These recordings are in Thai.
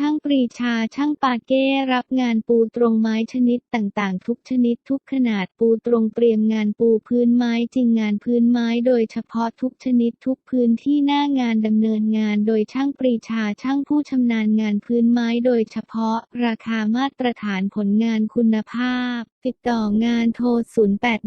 ช่างปรีชาช่างปาเก้รับงานปูตรงไม้ชนิดต่างๆ ทุกชนิดทุกขนาดปูตรงเตรียมงานปูพื้นไม้จริงงานพื้นไม้โดยเฉพาะทุกชนิดทุกพื้นที่หน้างานดำเนินงานโดยช่างปรีชาช่างผู้ชำนาญงานพื้นไม้โดยเฉพาะ ราคามาตรฐานผลงานคุณภาพ ติดต่องานโทร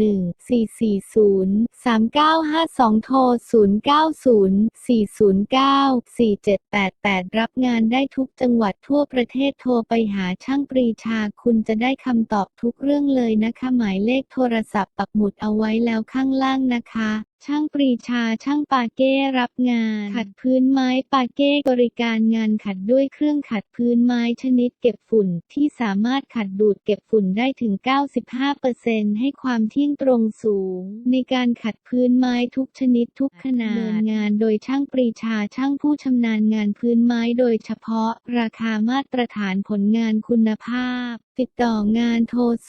081 440 3952 โทร 090 409 4788 รับงานได้ทุกจังหวัดทั่วประเทศโทรไปหาช่างปรีชาคุณจะได้คำตอบทุกเรื่องเลยนะคะ หมายเลขโทรศัพท์ปักหมุดเอาไว้แล้วข้างล่างนะคะ ช่างปรีชาช่างปาเก้รับงาน ขัดพื้นไม้ปาเก้บริการงานขัดด้วยเครื่องขัดพื้นไม้ชนิดเก็บฝุ่น ที่สามารถขัดดูดเก็บฝุ่นได้ถึง 95%ให้ความเที่ยงตรงสูง ในการขัดพื้นไม้ทุกชนิดทุกขนาดเนินงานโดยช่างปรีชาช่างผู้ชำนาญงานพื้นไม้โดยเฉพาะ ราคามาตรฐานผลงานคุณภาพติดต่องานโทร 081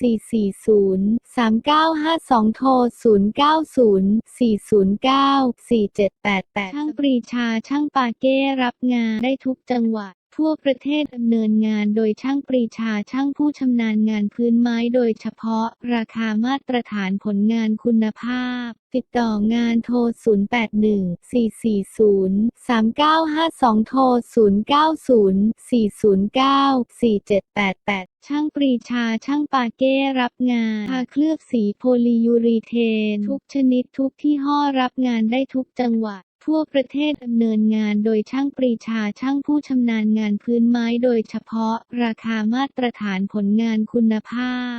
440 3952 โทร 090 409 4788 ช่างปรีชาช่างปาเก้รับงานได้ทุกจังหวัด ทั่วประเทศดำเนินงานโดยช่างปรีชาช่างผู้ชำนาญงานพื้นไม้โดยเฉพาะ ราคามาตรฐานผลงานคุณภาพ ติดต่องานโทร 081 440 3952 โทร 090 409 4788 ช่างปรีชาช่างปาเก้รับงานทาเคลือบสีโพลียูรีเทน ทุกชนิดทุกที่ห้อรับงานได้ทุกจังหวัด ทั่วประเทศดำเนินงานโดยช่างปรีชาช่างผู้ชำนาญงานพื้นไม้โดยเฉพาะ ราคามาตรฐานผลงานคุณภาพ